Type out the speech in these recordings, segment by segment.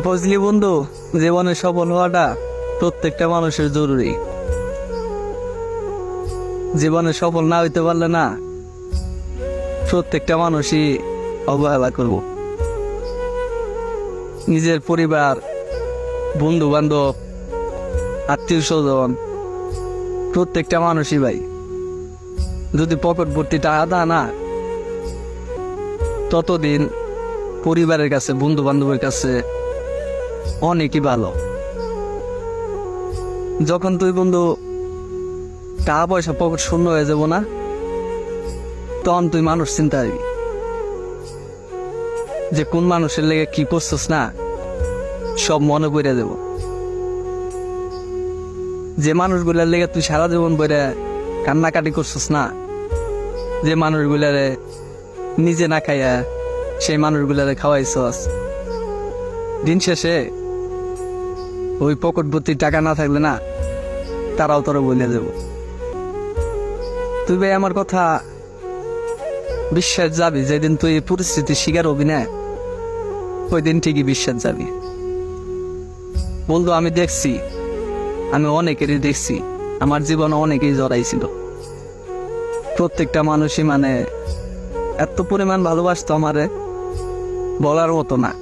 বুঝলি বন্ধু জীবনে সফল হওয়াটা প্রত্যেকটা মানুষের জরুরি। জীবনে সফল না হইতে পারলে না প্রত্যেকটা মানুষই অবহেলা করব। নিজের পরিবার বন্ধু বান্ধব আত্মীয় স্বজন প্রত্যেকটা মানুষই ভাই। যদি পকেট ভর্তি টাকা দেয় না, ততদিন পরিবারের কাছে বন্ধু বান্ধবের কাছে অনেকই ভালো। যখন তুই বন্ধু টাকা পয়সা পকেট শূন্য হয়ে যাব না, তখন তুই মানুষ চিন্তা করবি। যে কোন মানুষের লেগে কি করছিস না, সব মনে পড়ে দেব যে মানুষগুলার লেগে তুই সারা জীবন বইরে কান্নাকাটি করছিস না, যে মানুষগুলারে নিজে না খাইয়া সেই মানুষগুলারে খাওয়াইছস। দিন শেষে ওই পকেট ভর্তি টাকা না থাকলে না, তারাও তোরা বলে দেব। তুই ভাই আমার কথা বিশ্বাস যাবি? যেদিন তুই এই পরিস্থিতির শিকার হবি না ওই দিন ঠিকই বিশ্বাস যাবি। বলতো আমি দেখছি, আমি অনেকেরই দেখছি, আমার জীবনে অনেকেই জড়াইছিল। প্রত্যেকটা মানুষই মানে এত পরিমাণ ভালোবাসতো আমারে বলার মতো না।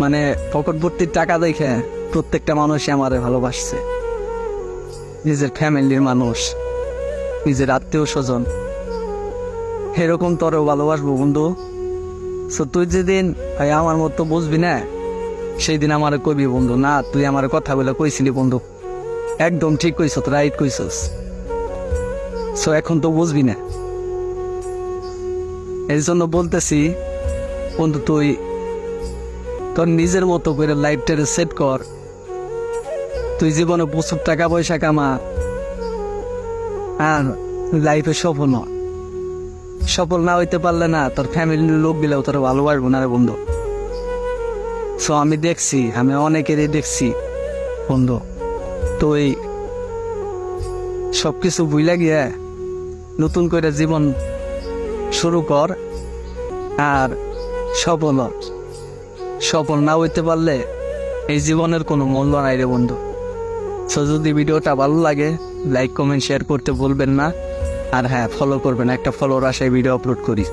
মানে পকেট ভর্তির টাকা দেখে প্রত্যেকটা মানুষই আমারে ভালোবাসছে। নিজের ফ্যামিলির মানুষ, নিজের আত্মীয় স্বজন। এরকম তোরেও ভালোবাসবো বন্ধু। সো তুই যেদিন, ভাই, আমার মতো বুঝবি না সেই দিন আমার কবি বন্ধু। না, তুই আমার কথা বলে কইছিলি বন্ধু। একদম ঠিক কইছ রাইট কইছস। সো এখন তো বুঝবি না। এই জন্য বলতেছি, বন্ধু, তুই তোর নিজের মতো করে লাইফটারে সেট কর। তুই জীবনে প্রচুর টাকা পয়সা কামা। আর লাইফে সফল হ। সফল না হইতে পারলে না তোর ফ্যামিলির লোক গেলেও তোর ভালোবাসবো না রে বন্ধু। সো আমি দেখছি, আমি অনেকেরই দেখছি, বন্ধু। তুই সবকিছু ভুইলা গিয়ে নতুন করে জীবন শুরু কর আর সফল। সফল না হইতে পারলে এই জীবনের কোনো মূল্য নাই রে বন্ধু। সো যদি ভিডিওটা ভালো লাগে লাইক কমেন্ট শেয়ার করতে ভুলবেন না। আর হ্যাঁ ফলো করবেন। একটা ফলোর আশায় ভিডিও আপলোড করি।